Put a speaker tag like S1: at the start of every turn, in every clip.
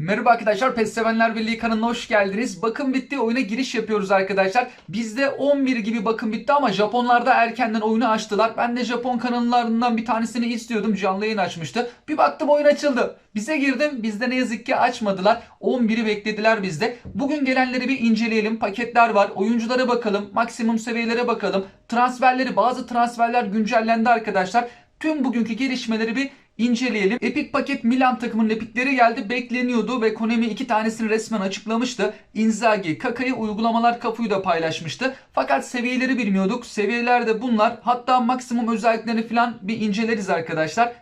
S1: Merhaba arkadaşlar, PES Sevenler Birliği kanalına hoş geldiniz. Bakım bitti, oyuna giriş yapıyoruz arkadaşlar. Bizde 11 gibi bakım bitti ama Japonlar da erkenden oyunu açtılar. Ben de Japon kanallarından bir tanesini istiyordum, canlı yayın açmıştı. Bir baktım oyun açıldı. Bize girdim, bizde ne yazık ki açmadılar. 11'i beklediler bizde. Bugün gelenleri bir inceleyelim. Paketler var, oyunculara bakalım, maksimum seviyelere bakalım. Transferleri, bazı transferler güncellendi arkadaşlar. Tüm bugünkü gelişmeleri bir inceleyelim. Epic paket Milan takımının epikleri geldi. Bekleniyordu ve Konami iki tanesini resmen açıklamıştı. Inzaghi, Kaka'yı uygulamalar kafuyu da paylaşmıştı. Fakat seviyeleri bilmiyorduk. Seviyeler de bunlar. Hatta maksimum özelliklerini falan bir inceleriz arkadaşlar.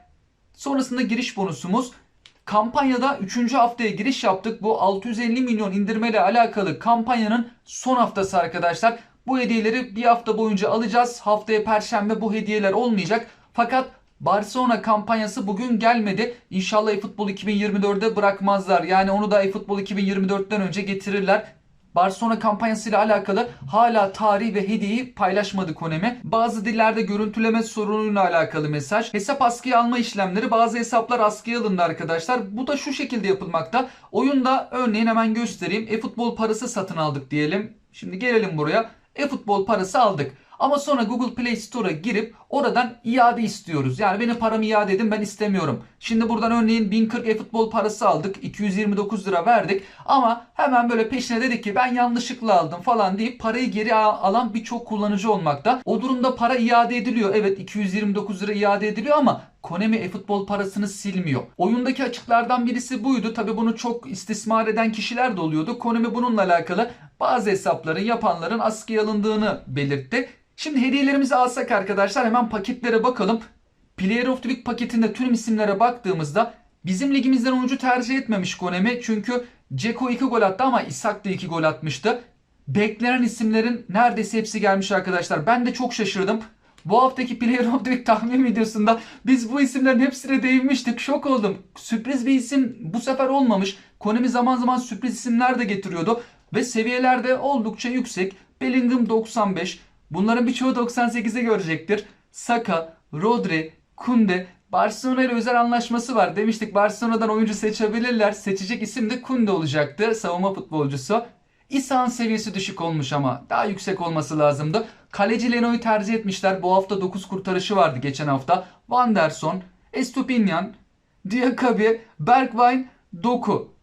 S1: Sonrasında giriş bonusumuz. Kampanyada 3. haftaya giriş yaptık. Bu 650 milyon indirmeyle alakalı kampanyanın son haftası arkadaşlar. Bu hediyeleri bir hafta boyunca alacağız. Haftaya perşembe bu hediyeler olmayacak. Fakat Barcelona kampanyası bugün gelmedi. İnşallah eFootball 2024'de bırakmazlar. Yani onu da eFootball 2024'ten önce getirirler. Barcelona kampanyasıyla alakalı hala tarih ve hediyeyi paylaşmadı Konemi. Bazı dillerde görüntüleme sorunuyla alakalı mesaj. Hesap askıya alma işlemleri bazı hesaplar askıya alındı arkadaşlar. Bu da şu şekilde yapılmakta. Oyunda örneğin hemen göstereyim. E-futbol parası satın aldık diyelim. Şimdi gelelim buraya. E-futbol parası aldık. Ama sonra Google Play Store'a girip oradan iade istiyoruz. Yani benim paramı iade edin ben istemiyorum. Şimdi buradan örneğin 1040 e-futbol parası aldık. 229 lira verdik. Ama hemen böyle peşine dedik ki ben yanlışlıkla aldım falan deyip parayı geri alan birçok kullanıcı olmakta. O durumda para iade ediliyor. Evet 229 lira iade ediliyor ama Konami e-futbol parasını silmiyor. Oyundaki açıklardan birisi buydu. Tabi bunu çok istismar eden kişiler de oluyordu. Konami bununla alakalı bazı hesapların yapanların askıya alındığını belirtti. Şimdi hediyelerimizi alsak arkadaşlar hemen paketlere bakalım. Player of the Week paketinde tüm isimlere baktığımızda bizim ligimizden oyuncu tercih etmemiş Konemi. Çünkü Ceko 2 gol attı ama Isak da 2 gol atmıştı. Beklenen isimlerin neredeyse hepsi gelmiş arkadaşlar. Ben de çok şaşırdım. Bu haftaki Player of the Week tahmin videosunda biz bu isimlerin hepsine değinmiştik. Şok oldum. Sürpriz bir isim bu sefer olmamış. Konami zaman zaman sürpriz isimler de getiriyordu. Ve seviyeler de oldukça yüksek. Bellingham 95. Bunların birçoğu 98'e görecektir. Saka, Rodri, Kunde, Barcelona ile özel anlaşması var. Demiştik Barcelona'dan oyuncu seçebilirler. Seçecek isim de Kunde olacaktı. Savunma futbolcusu. İsa'nın seviyesi düşük olmuş ama daha yüksek olması lazımdı. Kaleci Leno'yu tercih etmişler. Bu hafta 9 kurtarışı vardı geçen hafta. Van der Son, Estupinyan, Diakabi, Bergwijn, Doku.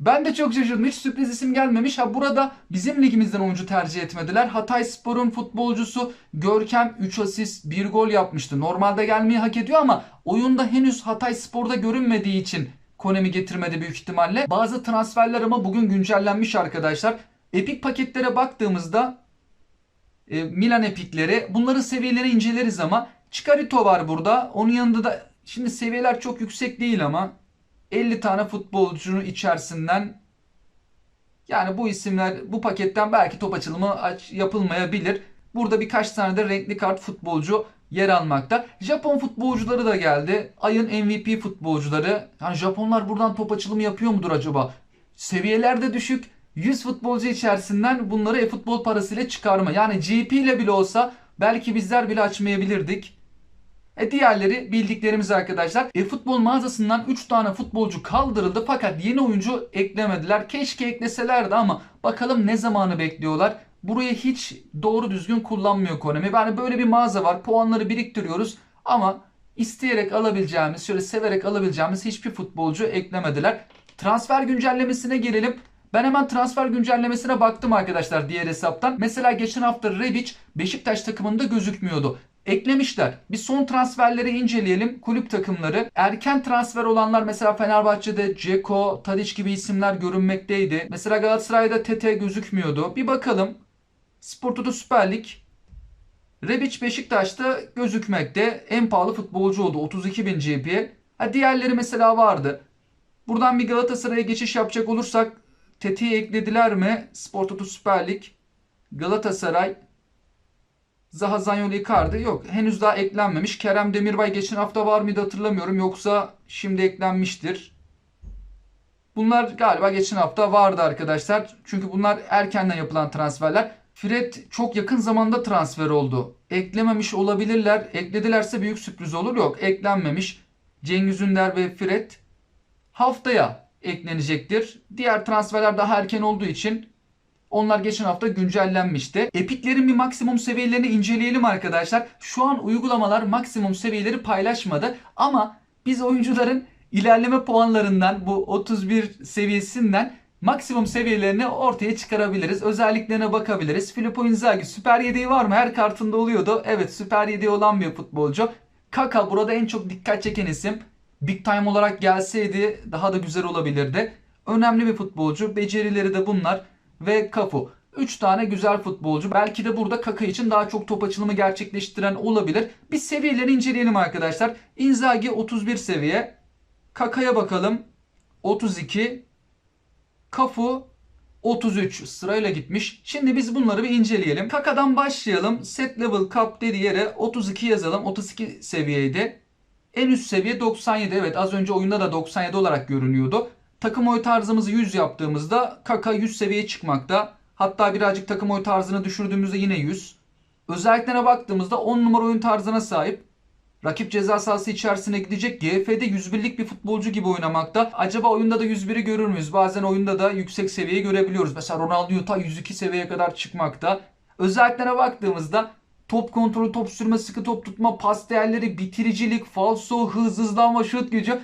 S1: Ben de çok şaşırdım. Hiç sürpriz isim gelmemiş. Ha burada bizim ligimizden oyuncu tercih etmediler. Hatay Spor'un futbolcusu Görkem 3 asist 1 gol yapmıştı. Normalde gelmeyi hak ediyor ama oyunda henüz Hatay Spor'da görünmediği için Konemi getirmedi büyük ihtimalle. Bazı transferler ama bugün güncellenmiş arkadaşlar. Epic paketlere baktığımızda e, Milan epikleri bunların seviyelerini inceleriz ama Chikarito var burada. Onun yanında da şimdi seviyeler çok yüksek değil ama 50 tane futbolcunun içerisinden yani bu isimler bu paketten belki top açılımı aç, yapılmayabilir. Burada birkaç tane de renkli kart futbolcu yer almakta. Japon futbolcuları da geldi. Ayın MVP futbolcuları. Yani Japonlar buradan top açılımı yapıyor mudur acaba? Seviyeler de düşük. 100 futbolcu içerisinden bunları e-futbol parasıyla çıkarma. Yani GP ile bile olsa belki bizler bile açmayabilirdik. E diğerleri bildiklerimiz arkadaşlar. E futbol mağazasından 3 tane futbolcu kaldırıldı fakat yeni oyuncu eklemediler. Keşke ekleselerdi ama bakalım ne zamanı bekliyorlar. Burayı hiç doğru düzgün kullanmıyor Konami. Yani böyle bir mağaza var. Puanları biriktiriyoruz ama isteyerek alabileceğimiz, şöyle severek alabileceğimiz hiçbir futbolcu eklemediler. Transfer güncellemesine gelelim. Ben hemen transfer güncellemesine baktım arkadaşlar diğer hesaptan. Mesela geçen hafta Rebic Beşiktaş takımında gözükmüyordu. Eklemişler. Bir son transferleri inceleyelim. Kulüp takımları. Erken transfer olanlar mesela Fenerbahçe'de Ceko, Tadic gibi isimler görünmekteydi. Mesela Galatasaray'da Tete gözükmüyordu. Bir bakalım. Spor Toto Süper Lig. Rebic Beşiktaş'ta gözükmekte. En pahalı futbolcu oldu. 32 bin GPL. Ha, diğerleri mesela vardı. Buradan bir Galatasaray'a geçiş yapacak olursak Tete'yi eklediler mi? Spor Toto Süper Lig. Galatasaray. Zaha Zanyolu Icardi yok. Henüz daha eklenmemiş. Kerem Demirbay geçen hafta var mıydı hatırlamıyorum. Yoksa şimdi eklenmiştir. Bunlar galiba geçen hafta vardı arkadaşlar. Çünkü bunlar erkenden yapılan transferler. Fred çok yakın zamanda transfer oldu. Eklememiş olabilirler. Ekledilerse büyük sürpriz olur. Yok eklenmemiş. Cengiz Ünder ve Fred haftaya eklenecektir. Diğer transferler daha erken olduğu için onlar geçen hafta güncellenmişti. Epiklerin bir maksimum seviyelerini inceleyelim arkadaşlar. Şu an uygulamalar maksimum seviyeleri paylaşmadı ama biz oyuncuların ilerleme puanlarından bu 31 seviyesinden maksimum seviyelerini ortaya çıkarabiliriz. Özelliklerine bakabiliriz. Filippo Inzaghi süper yedeği var mı? Her kartında oluyordu. Evet süper yedeği olan bir futbolcu. Kaka burada en çok dikkat çeken isim. Big time olarak gelseydi daha da güzel olabilirdi. Önemli bir futbolcu. Becerileri de bunlar. Ve Cafu. 3 tane güzel futbolcu. Belki de burada Kaka için daha çok top açılımı gerçekleştiren olabilir. Bir seviyeleri inceleyelim arkadaşlar. Inzaghi 31 seviye. Kaka'ya bakalım. 32. Kafu 33 sırayla gitmiş. Şimdi biz bunları bir inceleyelim. Kaka'dan başlayalım. Set level cup dediği yere 32 yazalım. 32 seviyeydi. En üst seviye 97. Evet az önce oyunda da 97 olarak görünüyordu. Takım oy tarzımızı 100 yaptığımızda Kaka 100 seviyeye çıkmakta. Hatta birazcık takım oy tarzını düşürdüğümüzde yine 100. Özelliklerine baktığımızda 10 numara oyun tarzına sahip. Rakip ceza sahası içerisine gidecek. GF'de 101'lik bir futbolcu gibi oynamakta. Acaba oyunda da 101'i görür müyüz? Bazen oyunda da yüksek seviyeyi görebiliyoruz. Mesela Ronaldo ta 102 seviyeye kadar çıkmakta. Özelliklerine baktığımızda top kontrolü, top sürme, sıkı top tutma, pas değerleri, bitiricilik, falso, hız, hızlanma, şut gücü.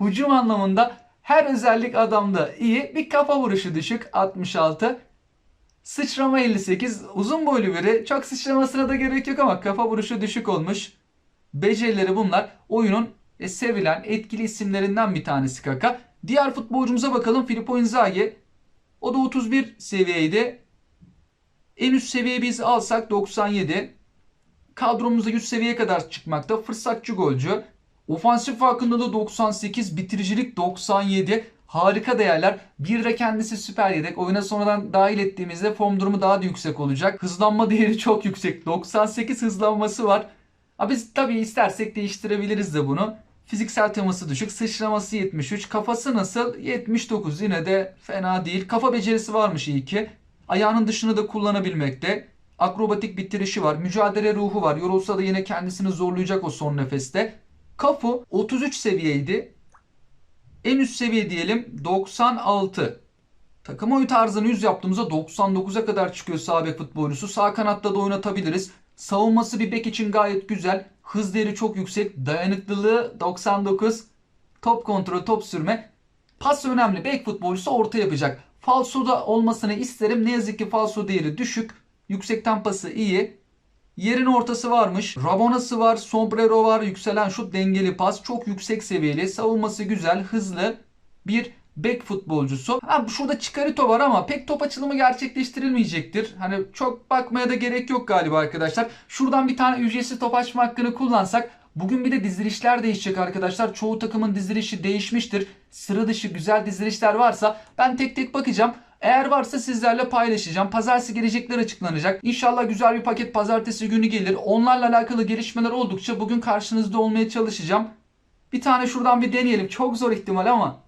S1: Hücum anlamında her özellik adamda iyi. Bir kafa vuruşu düşük 66. Sıçrama 58. Uzun boylu biri. Çok sıçramasına da gerek yok ama kafa vuruşu düşük olmuş. Becerileri bunlar. Oyunun e, sevilen etkili isimlerinden bir tanesi Kaka. Diğer futbolcumuza bakalım. Filippo Inzaghi. O da 31 seviyeydi. En üst seviye biz alsak 97. Kadromuzda 100 seviyeye kadar çıkmakta. Fırsatçı golcü. Ofansif farkındalığı 98, bitiricilik 97. Harika değerler. Bir de kendisi süper yedek. Oyuna sonradan dahil ettiğimizde form durumu daha da yüksek olacak. Hızlanma değeri çok yüksek. 98 hızlanması var. Ha biz tabii istersek değiştirebiliriz de bunu. Fiziksel teması düşük. Sıçraması 73. Kafası nasıl? 79. Yine de fena değil. Kafa becerisi varmış iyi ki. Ayağının dışını da kullanabilmekte. Akrobatik bitirişi var. Mücadele ruhu var. Yorulsa da yine kendisini zorlayacak o son nefeste. Kafu 33 seviyeydi. En üst seviye diyelim 96. Takım oyu tarzını 100 yaptığımızda 99'a kadar çıkıyor sağ bek futbolcusu. Sağ kanatta da oynatabiliriz. Savunması bir bek için gayet güzel. Hız değeri çok yüksek. Dayanıklılığı 99. Top kontrolü, top sürme. Pas önemli. Bek futbolcusu orta yapacak. Falso da olmasını isterim. Ne yazık ki falso değeri düşük. Yüksekten pası iyi. Yerin ortası varmış. Rabonası var. Sombrero var. Yükselen şut dengeli pas. Çok yüksek seviyeli. Savunması güzel. Hızlı. Bir bek futbolcusu. Ha şurada Chikarito var ama pek top açılımı gerçekleştirilmeyecektir. Hani çok bakmaya da gerek yok galiba arkadaşlar. Şuradan bir tane ücretsiz top açma hakkını kullansak Bugün bir de dizilişler değişecek arkadaşlar. Çoğu takımın dizilişi değişmiştir. Sıra dışı güzel dizilişler varsa ben tek tek bakacağım. Eğer varsa sizlerle paylaşacağım. Pazartesi gelecekler açıklanacak. İnşallah güzel bir paket pazartesi günü gelir. Onlarla alakalı gelişmeler oldukça bugün karşınızda olmaya çalışacağım. Bir tane şuradan bir deneyelim. Çok zor ihtimal ama.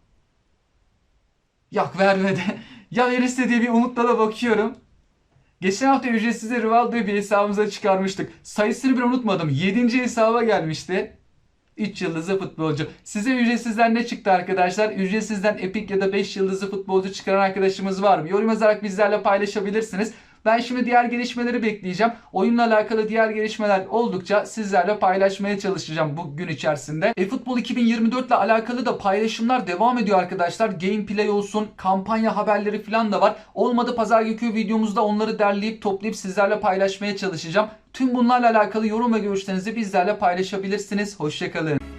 S1: Yok vermedi. ya verirse diye bir umutla da bakıyorum. Geçen hafta ücretsiz Rivaldo'yu bir hesabımıza çıkarmıştık. Sayısını bir unutmadım. 7. hesaba gelmişti. 3 yıldızlı futbolcu. Size ücretsizden ne çıktı arkadaşlar? Ücretsizden Epic ya da 5 yıldızlı futbolcu çıkaran arkadaşımız var mı? Yorum yazarak bizlerle paylaşabilirsiniz. Ben şimdi diğer gelişmeleri bekleyeceğim. Oyunla alakalı diğer gelişmeler oldukça sizlerle paylaşmaya çalışacağım bu gün içerisinde. eFootball 2024 ile alakalı da paylaşımlar devam ediyor arkadaşlar. Gameplay olsun, kampanya haberleri falan da var. Olmadı pazar günkü videomuzda onları derleyip toplayıp sizlerle paylaşmaya çalışacağım. Tüm bunlarla alakalı yorum ve görüşlerinizi bizlerle paylaşabilirsiniz. Hoşçakalın.